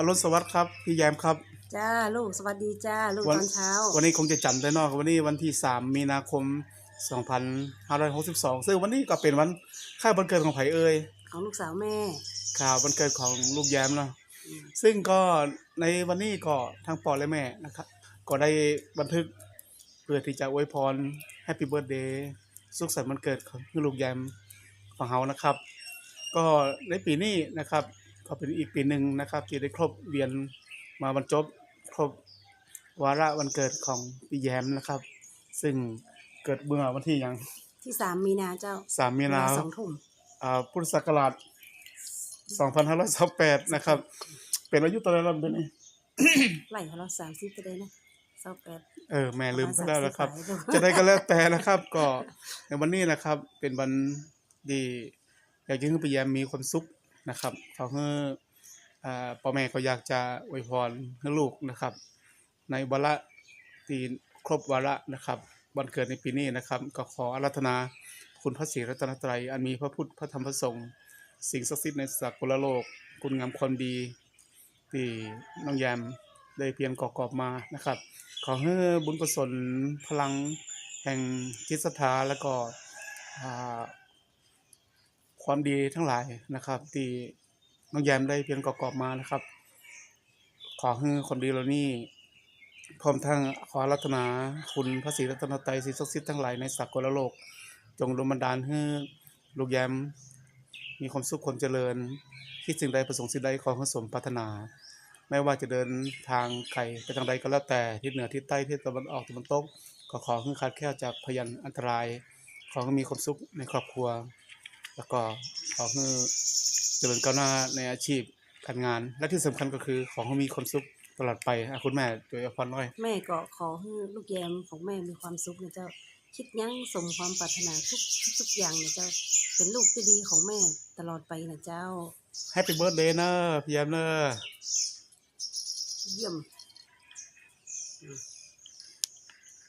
อรุณสวัสดิ์ครับพี่แยมครับจ้าลูกสวัสดีจ้าลูกวัตอนเช้า วันนี้คงจะจำได้เนอกวันนี้วันที่ 3 มีนาคม 2562 ซึ่งวันนี้ก็เป็นวันค่ายวันเกิดของไผเอ่ยของลูกสาวแม่ข่าววันเกิดของลูกแยมเนาะอืมซึ่งก็ในวันนี้ก็ทางปอและแม่นะครับ ก็ได้บันทึกเพื่อที่จะอวยพรแฮปปี้เบิร์ดเดย์สุขสันต์วันเกิดของลูกแยมของเฮานะครับ ก็ในปีนี้นะครับ ก็เป็นอีกปีหนึ่งนะครับที่ได้ครบเวียนมาบรรจบครบวาระวันเกิดของพี่แยมนะครับ ซึ่งเกิดเมื่อวันที่หยังที่สามมีนาเจ้าสามมีนาสองทุ่มอ่าพุทธศักราช2528นะครับ เป็นอายุตัวแล้วเป็นไงไล่ของเราสามสิบไปเลยนะเศร้าแปดเออแม่ลืมไปแล้วนะครับประมาณสามสิบจะได้ก็แล้วแต่นะครับ ก็ในวันนี้นะครับ เป็นวันดีอยากจะให้พี่แยมมีความสุข นะครับขอให้อ่าพ่อแม่ก็อยากจะอวยพรให้ลูกนะครับ ในวาระที่ครบวาระนะครับวันเกิดในปีนี้นะครับ ก็ขออารัธนาคุณพระศรีรัตนตรัย อันมีพระพุทธพระธรรมพระสงฆ์สิ่งศักดิ์สิทธิ์ในสากลโลก คุณงามความดีที่น้องแยมได้เพียงก่อกอบมานะครับ ขอให้บุญกุศลพลังแห่งจิตศรัทธาแล้วก็ ความดีทั้งหลายนะครับที่น้องแยมได้เพียงก่อบมานะครับ ขอให้คนดีเหล่านี้พร้อมทั้งขอรัตนาคุณพระศรีรัตนตรัยสิ่งศักดิ์สิทธิ์ทั้งหลายในสากลโลก จงดลบันดาลให้ลูกแยมมีความสุขความเจริญ คิดสิ่งใดประสงค์สิ่งใดขอให้สมปรารถนา ไม่ว่าจะเดินทางไกลไปทางใดก็แล้วแต่ทิศเหนือทิศใต้ทิศตะวันออกตะวันตกก็ขอให้ขาดแคล้วจากพยันอันตราย ขอให้มีความสุขในครอบครัว แล้วก็ขอให้เจริญก้าวหน้าในอาชีพการงาน และที่สำคัญก็คือขอให้มีความสุขตลอดไปอะคุณแม่โดยพรน้อย แม่ก็ขอให้ลูกแยมของแม่มีความสุขนะเจ้า คิดยั้งสมความปรารถนาทุกทุกอย่างนะเจ้า เป็นลูกที่ดีของแม่ตลอดไปนะเจ้าแฮปปี้เบิร์ดเดย์นะพี่แยมเนอะ เยี่ยม